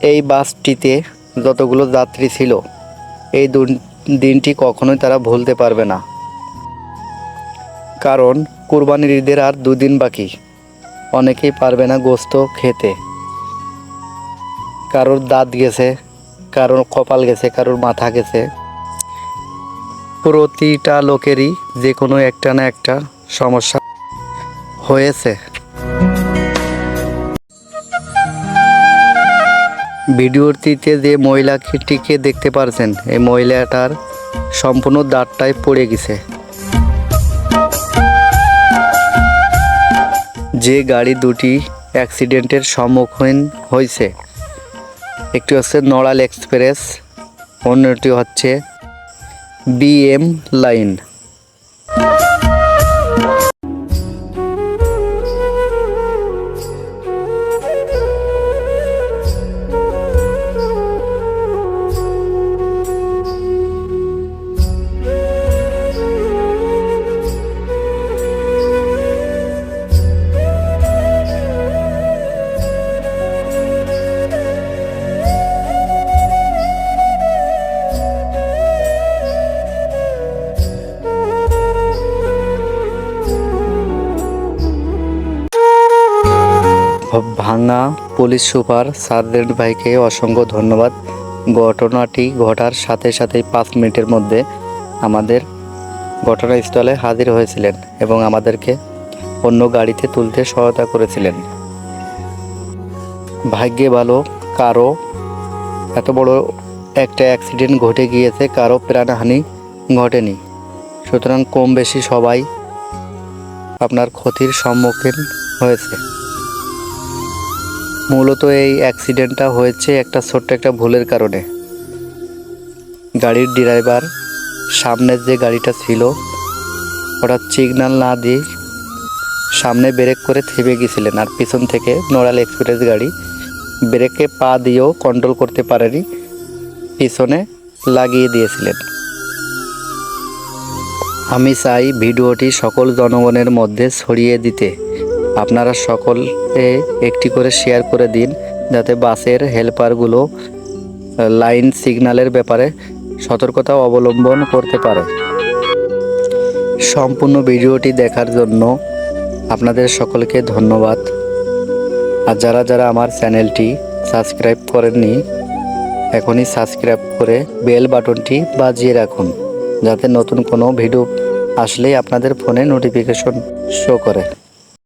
এই বাসটিতে যতগুলো যাত্রী ছিল, এই দুন- দিনটি কখনোই তারা ভুলতে পারবে না। কারণ কুরবানির ঈদের আর দুদিন বাকি। অনেকেই পারবে না গোস্ত খেতে। কারোর দাঁত গেছে, কারোর কপাল গেছে, কারোর মাথা গেছে। প্রতিটা লোকেরই যে কোনো একটা না একটা সমস্যা হয়েছে। ভিডিওটিতে যে মহিলাটিকে দেখতে পারছেন, এই মহিলাটার সম্পূর্ণ দাঁতটাই পড়ে গেছে। যে গাড়ি দুটি অ্যাক্সিডেন্টের সম্মুখীন হয়েছে, একটি হচ্ছে নড়াল এক্সপ্রেস, অন্যটি হচ্ছে বিএম লাইন। ভাঙা পুলিশ সুপার সার্জেন্ট ভাইকে অসংখ্য ধন্যবাদ। ঘটনাটি ঘটার সাথে সাথেই পাঁচ মিনিটের মধ্যে আমাদের ঘটনাস্থলে হাজির হয়েছিলেন এবং আমাদেরকে অন্য গাড়িতে তুলতে সহায়তা করেছিলেন। ভাগ্যে ভালো, কারও এত বড় একটা অ্যাক্সিডেন্ট ঘটে গিয়েছে, কারও প্রাণহানি ঘটেনি। সুতরাং কম বেশি সবাই আপনার ক্ষতির সম্মুখীন হয়েছে। মূলত এই অ্যাক্সিডেন্টটা হয়েছে একটা ছোট্ট একটা ভুলের কারণে। গাড়ির ড্রাইভার সামনের যে গাড়িটা ছিল ওটা সিগন্যাল না দিয়ে সামনে ব্রেক করে থেমে গেছিলেন আর পিছন থেকে নোরাল এক্সপ্রেস গাড়ি ব্রেকে পা দিয়েও কন্ট্রোল করতে পারেনি, পিছনে লাগিয়ে দিয়েছিলেন। আমি চাই ভিডিওটি সকল জনগণের মধ্যে ছড়িয়ে দিতে। আপনারা সকলে একটি করে শেয়ার করে দিন যাতে বাসের হেল্পারগুলো লাইন সিগন্যালের ব্যাপারে সতর্কতা অবলম্বন করতে পারে। সম্পূর্ণ ভিডিওটি দেখার জন্য আপনাদের সকলকে ধন্যবাদ। আর যারা যারা আমার চ্যানেলটি সাবস্ক্রাইব করেননি, এখনই সাবস্ক্রাইব করে বেল বাটনটি বাজিয়ে রাখুন, যাতে নতুন কোনো ভিডিও আসলেই আপনাদের ফোনে নোটিফিকেশন শো করে।